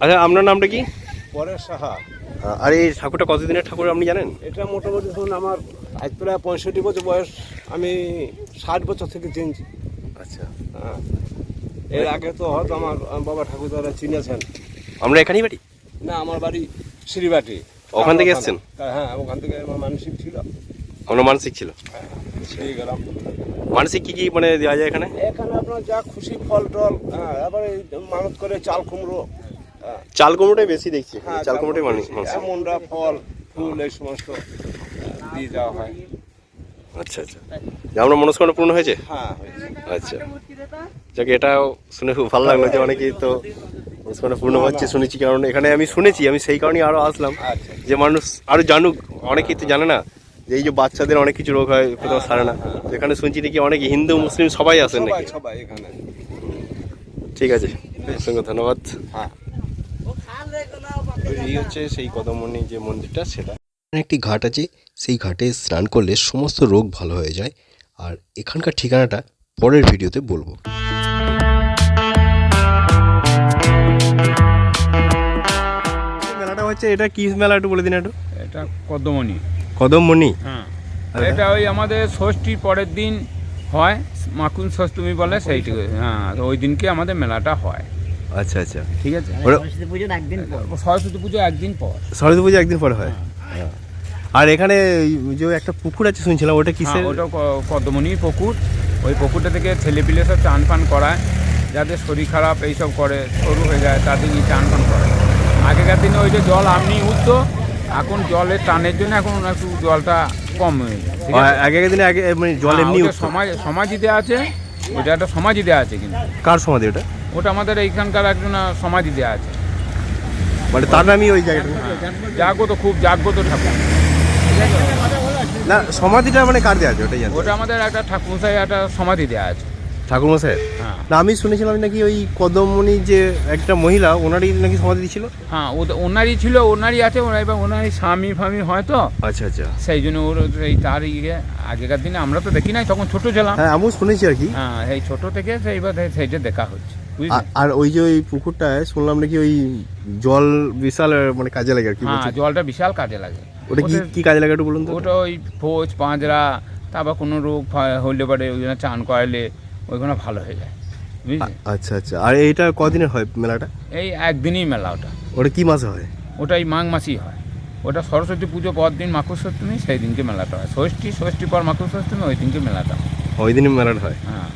আচ্ছা আপনার নামটা কি? পরের সাহা। আর এই ঠাকুরটা কতদিনের ঠাকুর আপনি জানেন? এটা মোটামুটি ধরুন আমার আজ প্রায় পঁয়ষট্টি বছর বয়স আমি ষাট বছর থেকে চিনছি। আচ্ছা। হ্যাঁ। এর আগে তো হয়তো আমার বাবা ঠাকুর দ্বারা চিনেছেন। আমরা এখানেই বাড়ি? না আমার বাড়ি শ্রীবাটি। ওখান থেকে এসছেন? হ্যাঁ ওখান থেকে আমার মানসিক ছিল। আমরা মানসিক ছিল। সেই গেলাম। মানসিক কি কি মানে দেওয়া যায় এখানে? এখানে আপনার যা খুশি ফল টল হ্যাঁ এবারে মানত করে চাল কুমড়ো হ্যাঁ, চাল কুমড়োটাই বেশি দেখছি হ্যাঁ, চাল কুমড়োটাই মানে। এমনটা ফল ফুল এই সমস্ত দিয়ে যাওয়া হয়। আচ্ছা আচ্ছা। আমরা মনস্কামনা পূর্ণ হয়েছে? হ্যাঁ আচ্ছা। যাকে এটাও শুনে খুব ভালো লাগল যে অনেকেই তো মনস্কামনা পূর্ণ হচ্ছে শুনেছি কারণ এখানে আমি শুনেছি আমি সেই কারণেই আরও আসলাম আচ্ছা যে মানুষ আরও জানুক অনেকেই তো জানে না যে এই যে বাচ্চাদের অনেক কিছু রোগ হয় কোথাও সারে না। এখানে শুনছি নাকি অনেক হিন্দু মুসলিম সবাই আসেন নাকি? এখানে। ঠিক আছে। অসংখ্য ধন্যবাদ। হ্যাঁ। এই হচ্ছে সেই কদমণি যে মন্দিরটা সেটা। একটি ঘাট আছে সেই ঘাটে স্নান করলে সমস্ত রোগ ভালো হয়ে যায়। আর এখানকার ঠিকানাটা পরের ভিডিওতে বলব। মেলাটা হচ্ছে এটা কি মেলা একটু বলে দিন একটু? এটা কদমণি। কদমণি? হ্যাঁ। এটা ওই আমাদের ষষ্ঠীর পরের দিন হয় মাকুন ষষ্ঠমী বলে সেইটুকু হ্যাঁ ওই দিনকে আমাদের মেলাটা হয়। আচ্ছা আচ্ছা। ঠিক আছে? সরস্বতী পুজোর একদিন পর। সরস্বতী পুজো একদিন পর। সরস্বতী পুজো একদিন পরে হয়। হ্যাঁ। আর এখানে যে একটা পুকুর আছে শুনছিলাম ওটা হ্যাঁ কিসের ওটা ক- কদমণি পুকুর। ওই পুকুরটা থেকে ছেলেপিলে সব চান পান করায়। যাদের শরীর খারাপ এইসব করে সরু হয়ে যায় তাদের নিয়ে চান পান করায় আগেকার দিনে ওই যে জল আমনি উঠতো এখন জলের টানের জন্য এখন একটু জলটা কম হয়ে যায় ঠিক আছে? আগে দিনে আগে মানে জল হ্যাঁ, এমনি। সমাজ সমাধিতে আছে ওটা একটা সমাধিতে আছে কিন্তু। কার সমাধি ওটা? ওটা আমাদের এইখানকার একজন সমাধি দেওয়া আছে। মানে তার নামই ওই জায়গাটা? জাগ্রত খুব জাগ্রত ঠাকুর। না সমাধিটা মানে কার দেওয়া আছে? ওটাই ওটা আমাদের একটা ঠাকুরসাই একটা সমাধি দেওয়া আছে। ঠাকুর মশাই হ্যাঁ। না আমি শুনেছিলাম নাকি ওই কদমণি যে একটা মহিলা ওনারই নাকি সমাধি ছিল? হ্যাঁ ওনারই ছিল ওনারই আছে ওরা এবার ওনারই স্বামী ফামি হয় তো। আচ্ছা আচ্ছা। সেই জন্য ওর এই তার ইয়ে আগেকার দিনে আমরা তো দেখি নাই তখন ছোট ছিলাম। হ্যাঁ আমিও শুনেছি আর কি। হ্যাঁ এই ছোট থেকে সেইবার সেইটা দেখা হচ্ছে। আর- ওই যে ওই পুকুরটায় শুনলাম নাকি ওই জল বিশাল মানে কাজে লাগে আর কি হ্যাঁ জলটা বিশাল কাজে লাগে। ওটা কি কি কাজে লাগে একটু বলুন তো? ওটা ওই ফোজ পাঁজরা তারপর কোনো রোগ হলে পরে ওই জন্য চান করালে ওইগুলো ভালো হয়ে যায় আচ্ছা আচ্ছা। আর এইটা কদিনের হয় মেলাটা? এই একদিনই মেলা ওটা। ওটা কি মাসে হয়? ওটাই মাঘ মাসই হয়। ওটা সরস্বতী পুজো পর দিন মাকুর সপ্তমী সেই দিনকে মেলাটা হয়। ষষ্ঠী ষষ্ঠী পর মাকুর সপ্তমী ওই দিনকে মেলাটা হয়। ওই দিনই মেলাটা হয়? হ্যাঁ।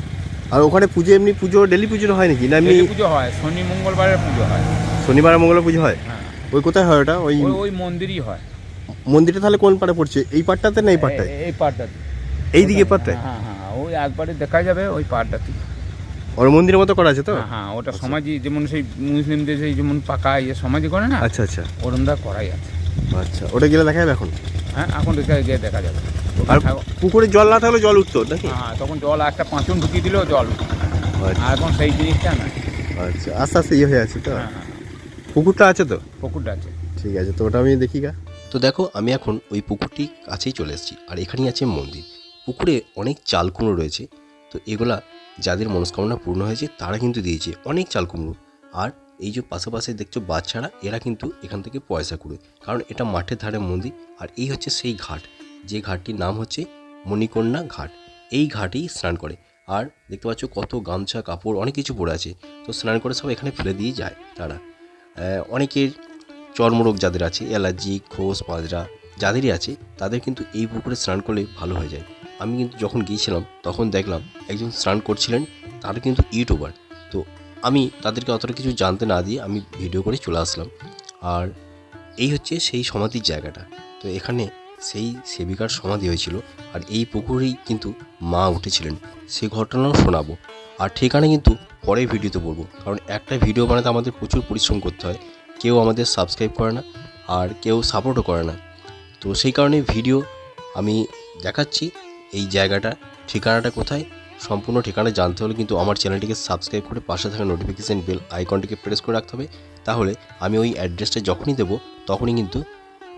আর ওখানে পুজো এমনি পুজো ডেলি পুজো হয় নাকি? না এমনি পুজো হয় শনি মঙ্গলবারের পুজো হয়। শনিবার মঙ্গলবার পুজো হয়? হ্যাঁ। ওই কোথায় হয় ওটা? ওই ওই মন্দিরই হয়। মন্দিরটা তাহলে কোন পাড়ে পড়ছে? এই পাড়টাতে না এই পাড়টায়? এই- পাড়টাতে। এই দিকে পাড়টায়? হ্যাঁ হ্যাঁ ওই একবারে দেখা যাবে ওই পাড়টাতে। ওর মন্দিরের মতো করা আছে তো? হ্যাঁ হ্যাঁ ওটা সমাজই যেমন সেই মুসলিমদের সেই যেমন পাকা ইয়ে সমাজই করে না আচ্ছা আচ্ছা। ওরমদা করাই আছে। আচ্ছা ওটা গেলে দেখা যাবে এখন? হ্যাঁ এখন গিয়ে দেখা যাবে। আর পুকুরে জল না থাকলে জল উঠতো নাকি? হ্যাঁ তখন জল একটা পাঁচন ঢুকিয়ে দিলেও জল। আচ্ছা। আর এখন সেই জিনিসটা না। আচ্ছা আস্তে আস্তে ইয়ে হয়ে আছে তো? হ্যাঁ হ্যাঁ পুকুরটা আছে তো? পুকুরটা আছে। ঠিক আছে তো ওটা আমি দেখি গা। তো দেখো আমি এখন ওই পুকুরটি কাছেই চলে এসেছি আর এখানেই আছে মন্দির। পুকুরে অনেক চাল কুমড়ো রয়েছে। তো এগুলা যাদের মনস্কামনা পূর্ণ হয়েছে তারা কিন্তু দিয়েছে অনেক চাল কুমড়ো আর এই যে পাশাপাশি দেখছ বাচ্চারা, এরা কিন্তু এখান থেকে পয়সা কুড়ে। কারণ এটা মাঠের ধারে মন্দির, আর এই হচ্ছে সেই ঘাট। যে ঘাটটির নাম হচ্ছে মণিকন্যা ঘাট। এই ঘাটেই স্নান করে। আর দেখতে পাচ্ছ কত গামছা, কাপড়, অনেক কিছু পড়ে আছে। তো স্নান করে সব এখানে ফেলে দিয়ে যায় তারা। অনেকের চর্মরোগ যাদের আছে, অ্যালার্জি, খোস মাজরা যাদেরই আছে, তাদের কিন্তু এই পুকুরে স্নান করলে ভালো হয়ে যায়। আমি কিন্তু যখন গিয়েছিলাম, তখন দেখলাম একজন স্নান করছিলেন, তারা কিন্তু ইউটিউবার। তো আমি তাদেরকে অতটা কিছু জানতে না দিয়ে আমি ভিডিও করে চলে আসলাম। আর এই হচ্ছে সেই সমাধির জায়গাটা। তো এখানে সেই সেবিকার সমাধি হয়েছিল। আর এই পুকুরেই কিন্তু মা উঠেছিলেন। সেই ঘটনাও শোনাবো। আর ঠিকানা কিন্তু পরের ভিডিওতে বলব। কারণ একটা ভিডিও বানাতে আমাদের প্রচুর পরিশ্রম করতে হয়। কেউ আমাদের সাবস্ক্রাইব করে না আর কেউ সাপোর্টও করে না। তো সেই কারণে ভিডিও আমি দেখাচ্ছি। এই জায়গাটা, ঠিকানাটা কোথায়? সম্পূর্ণ ঠিকানা জানতে হলে কিন্তু আমার চ্যানেলটিকে সাবস্ক্রাইব করে পাশে থাকা নোটিফিকেশান বেল আইকনটিকে প্রেস করে রাখতে হবে। তাহলে আমি ওই অ্যাড্রেসটা যখনই দেবো, তখনই কিন্তু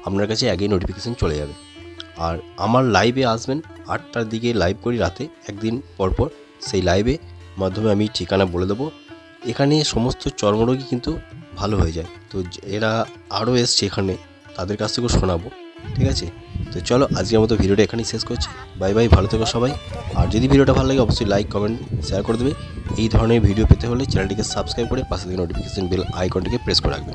আপনার কাছে আগেই নোটিফিকেশান চলে যাবে। আর আমার লাইভে আসবেন আটটার দিকে লাইভ করি রাতে, একদিন পরপর সেই লাইভে মাধ্যমে আমি ঠিকানা বলে দেবো। এখানে সমস্ত চর্মরোগী কিন্তু ভালো হয়ে যায়। তো এরা আরও এসছে এখানে, তাদের কাছ থেকেও শোনাবো, ঠিক আছে? তো চলো, আজকের মতো ভিডিওটা এখানেই শেষ করছি। বাই বাই, ভালো থেকো সবাই। আর যদি ভিডিওটা ভালো লাগে, অবশ্যই লাইক কমেন্ট শেয়ার করে দেবে। এই ধরনের ভিডিও পেতে হলে চ্যানেলটিকে সাবস্ক্রাইব করে পাশে থেকে নোটিফিকেশন বেল আইকনটিকে প্রেস করে রাখবে।